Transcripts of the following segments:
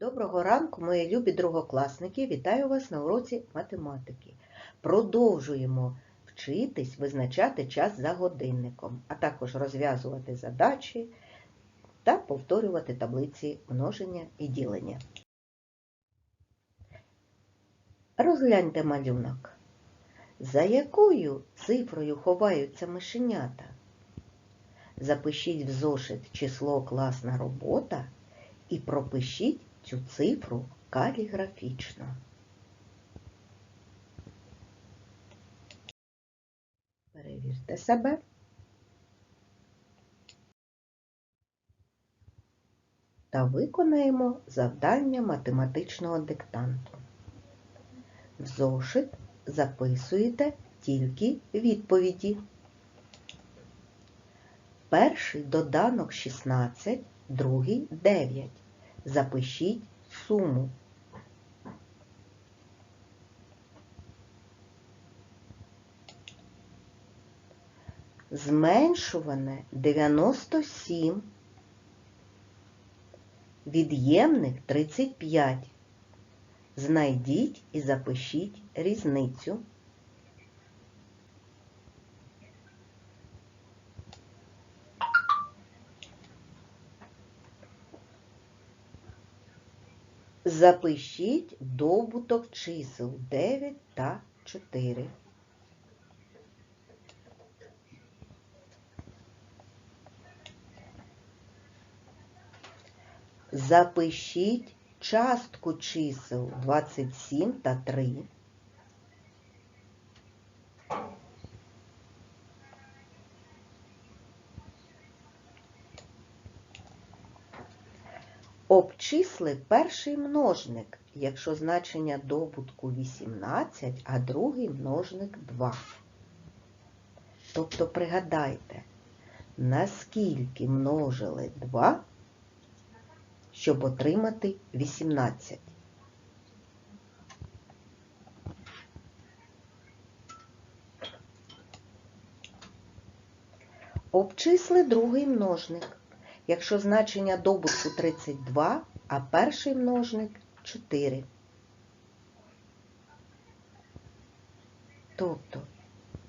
Доброго ранку, мої любі другокласники! Вітаю вас на уроці математики. Продовжуємо вчитись визначати час за годинником, а також розв'язувати задачі та повторювати таблиці множення і ділення. Розгляньте малюнок. За якою цифрою ховаються мишенята? Запишіть в зошит число класна робота і пропишіть цю цифру каліграфічно. Перевірте себе. Та виконаємо завдання математичного диктанту. В зошит записуєте тільки відповіді. Перший доданок 16, другий 9. Запишіть суму. Зменшуване 97, від'ємник 35. Знайдіть і запишіть різницю. Запишіть добуток чисел 9 та 4. Запишіть частку чисел 27 та 3. Обчисли перший множник, якщо значення добутку 18, а другий множник 2. Тобто пригадайте, наскільки множили 2, щоб отримати 18. Обчисли другий множник. Якщо значення добутку 32, а перший множник 4. Тобто,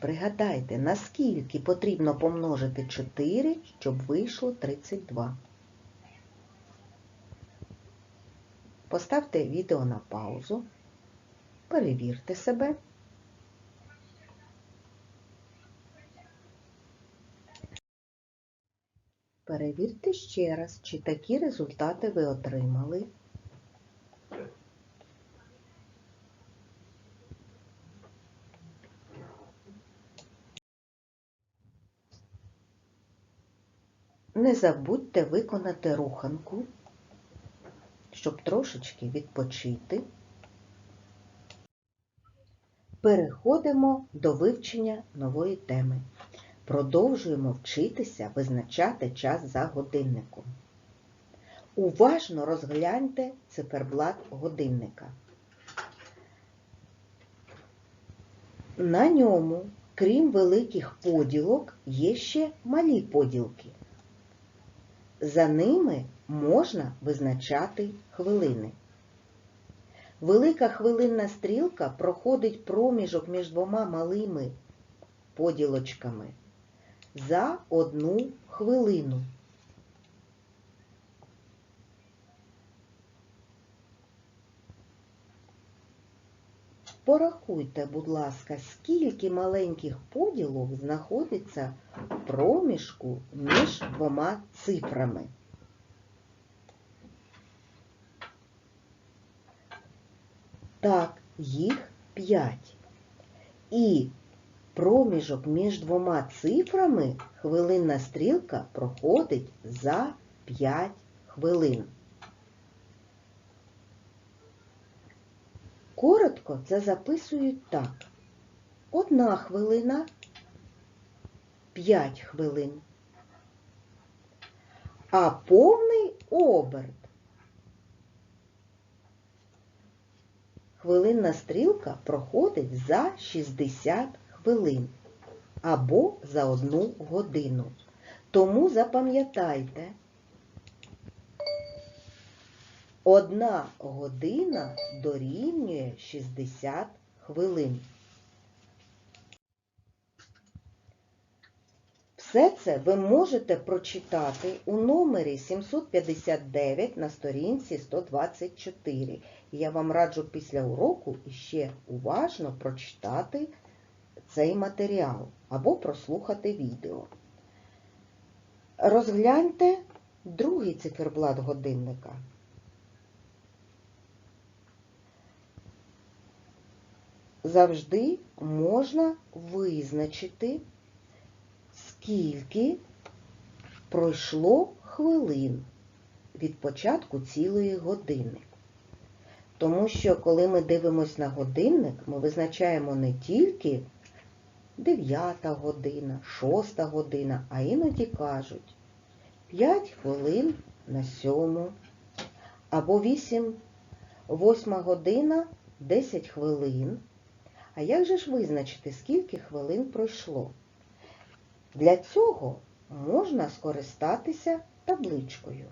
пригадайте, наскільки потрібно помножити 4, щоб вийшло 32. Поставте відео на паузу, перевірте себе. Перевірте ще раз, чи такі результати ви отримали. Не забудьте виконати руханку, щоб трошечки відпочити. Переходимо до вивчення нової теми. Продовжуємо вчитися визначати час за годинником. Уважно розгляньте циферблат годинника. На ньому, крім великих поділок, є ще малі поділки. За ними можна визначати хвилини. Велика хвилинна стрілка проходить проміжок між двома малими поділочками за одну хвилину. Порахуйте, будь ласка, скільки маленьких поділок знаходиться в проміжку між двома цифрами. Так, їх 5. І проміжок між двома цифрами хвилинна стрілка проходить за 5 хвилин. Коротко це записують так. Одна хвилина 5 хвилин. А повний оберт. Хвилинна стрілка проходить за 60 хвилин або за одну годину. Тому запам'ятайте, Одна година дорівнює 60 хвилин. Все це ви можете прочитати у номері 759 на сторінці 124. Я вам раджу після уроку іще уважно прочитати цей матеріал або прослухати відео. Розгляньте другий циферблат годинника. Завжди можна визначити, скільки пройшло хвилин від початку цілої години. Тому що, коли ми дивимося на годинник, ми визначаємо не тільки 9 година, 6 година, а іноді кажуть 5 хвилин на 7, або 8, 8 година 10 хвилин. А як же ж визначити, скільки хвилин пройшло? Для цього можна скористатися табличкою,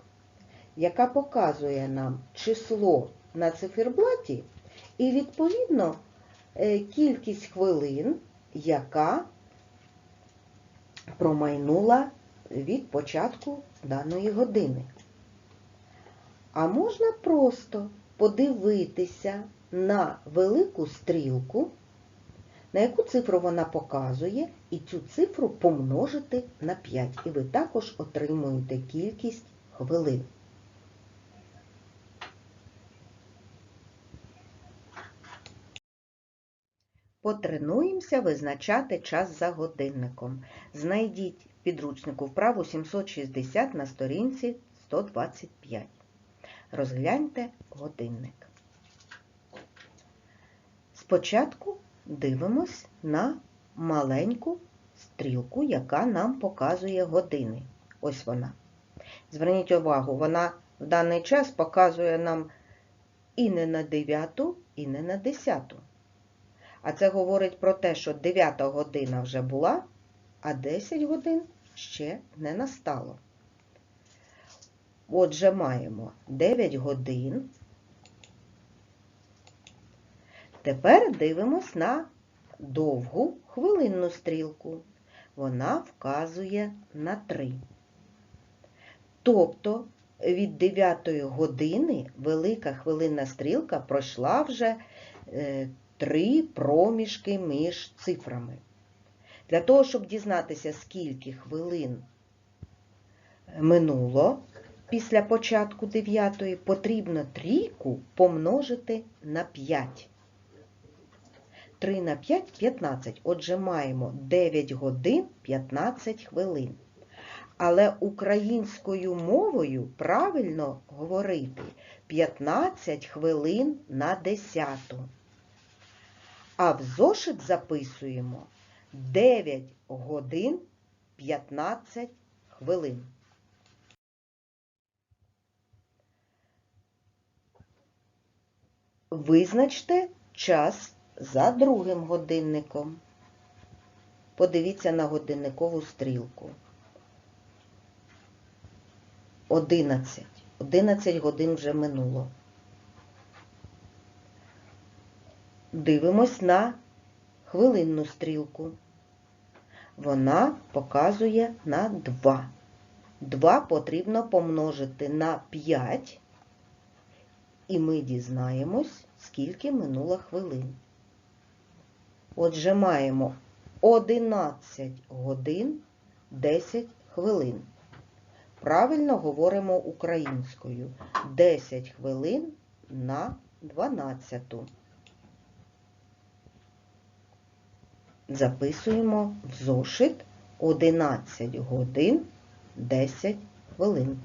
яка показує нам число на циферблаті і, відповідно, е, кількість хвилин, яка промайнула від початку даної години. А можна просто подивитися на велику стрілку, на яку цифру вона показує, і цю цифру помножити на 5. І ви також отримуєте кількість хвилин. Потренуємося визначати час за годинником. Знайдіть підручнику вправу 760 на сторінці 125. Розгляньте годинник. Спочатку дивимось на маленьку стрілку, яка нам показує години. Ось вона. Зверніть увагу, вона в даний час показує нам і не на 9, і не на 10. А це говорить про те, що 9 година вже була, а 10 годин ще не настало. Отже, маємо 9 годин. Тепер дивимось на довгу хвилинну стрілку. Вона вказує на 3. Тобто від 9 години велика хвилинна стрілка пройшла вже е, три проміжки між цифрами. Для того, щоб дізнатися, скільки хвилин минуло після початку 9, потрібно трійку помножити на 5. 3 на 5 – 15. Отже, маємо 9 годин 15 хвилин. Але українською мовою правильно говорити 15 хвилин на 10. А в зошит записуємо 9 годин 15 хвилин. Визначте час за другим годинником. Подивіться на годинникову стрілку. 11. 11 годин вже минуло. Дивимось на хвилинну стрілку. Вона показує на 2. 2 потрібно помножити на 5, і ми дізнаємось, скільки минуло хвилин. Отже, маємо 11 годин 10 хвилин. Правильно говоримо українською. 10 хвилин на 12. Записуємо в зошит 11 годин 10 хвилин.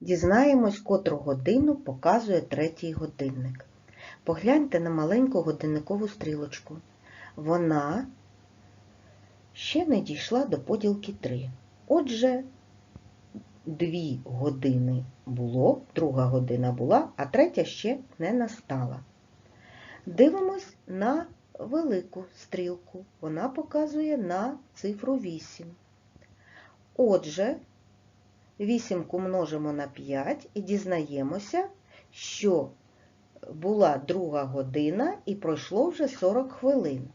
Дізнаємось, котру годину показує третій годинник. Погляньте на маленьку годинникову стрілочку. Вона ще не дійшла до поділки 3. Отже, 2 години було, друга година була, а третя ще не настала. Дивимось на велику стрілку. Вона показує на цифру 8. Отже, Вісімку множимо на 5 і дізнаємося, що була друга година і пройшло вже 40 хвилин.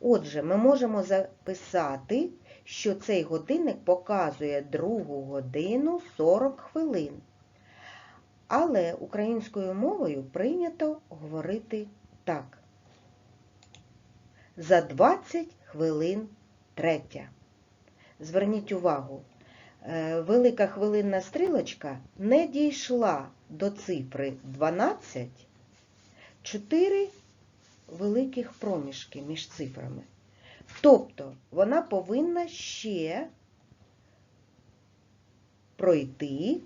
Отже, ми можемо записати, що цей годинник показує другу годину 40 хвилин. Але українською мовою прийнято говорити так. За 20 хвилин третя. Зверніть увагу, е, велика хвилинна стрілочка не дійшла до цифри 12, 4 великих проміжки між цифрами. Тобто вона повинна ще пройти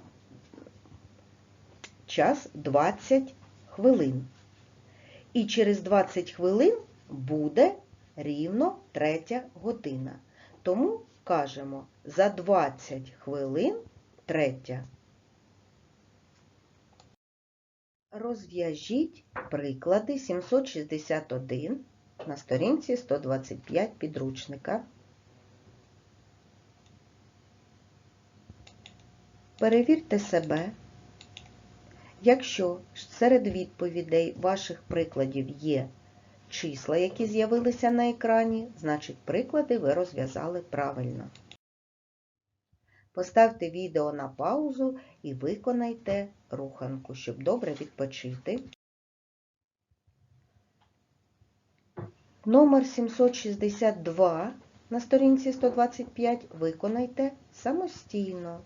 час 20 хвилин. І через 20 хвилин буде рівно третя година. Тому кажемо за 20 хвилин третя. Розв'яжіть приклади 761 на сторінці 125 підручника. Перевірте себе. Якщо серед відповідей ваших прикладів є числа, які з'явилися на екрані, значить приклади ви розв'язали правильно. Поставте відео на паузу і виконайте руханку, щоб добре відпочити. Номер 762 на сторінці 125 виконайте самостійно.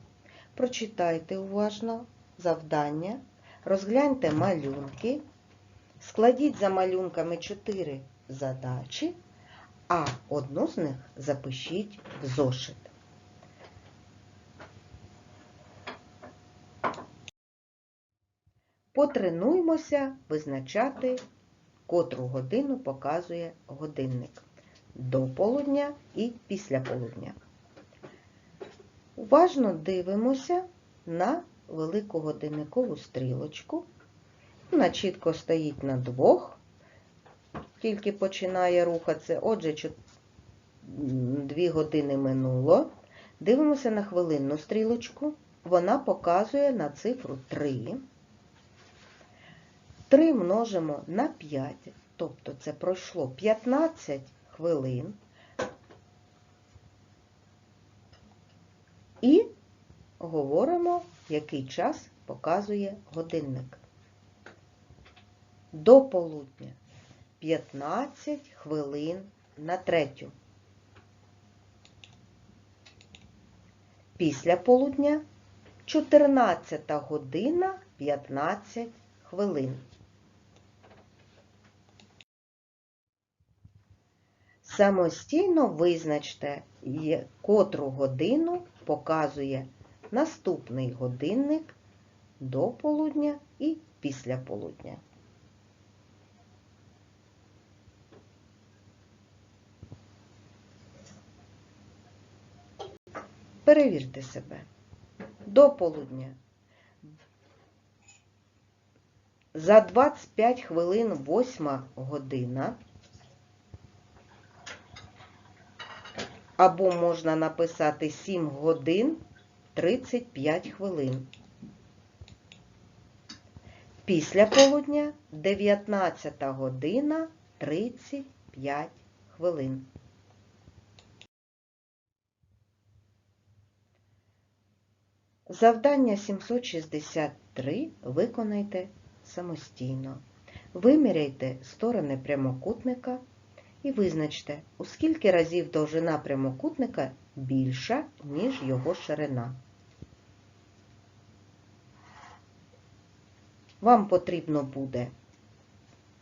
Прочитайте уважно завдання, розгляньте малюнки, складіть за малюнками 4 задачі, а одну з них запишіть в зошит. Потренуймося визначати, котру годину показує годинник до полудня і після полудня. Уважно дивимося на велику годинникову стрілочку. Вона чітко стоїть на двох, тільки починає рухатися. Отже, 2 години минуло. Дивимося на хвилинну стрілочку. Вона показує на цифру 3. 3 множимо на 5, тобто це пройшло 15 хвилин. І говоримо, який час показує годинник. До полудня 15 хвилин на третю. Після полудня 14 година 15 хвилин. Самостійно визначте, котру годину показує наступний годинник до полудня і після полудня. Перевірте себе. До полудня. За 25 хвилин 8 година. Або можна написати 7 годин 35 хвилин. Після полудня 19 година 35 хвилин. Завдання 763 виконайте самостійно. Виміряйте сторони прямокутника і визначте, у скільки разів довжина прямокутника більша, ніж його ширина. Вам потрібно буде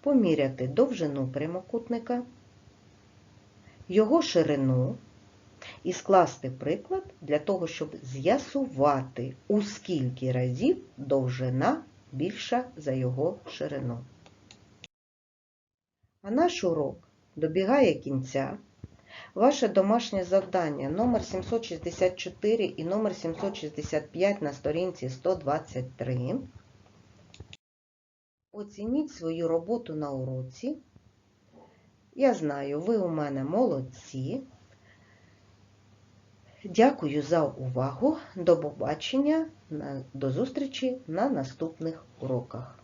поміряти довжину прямокутника, його ширину і скласти приклад для того, щоб з'ясувати, у скільки разів довжина більша за його ширину. А наш урок добігає кінця. Ваше домашнє завдання номер 764 і номер 765 на сторінці 123. Оцініть свою роботу на уроці. Я знаю, ви у мене молодці. Дякую за увагу. До побачення. До зустрічі на наступних уроках.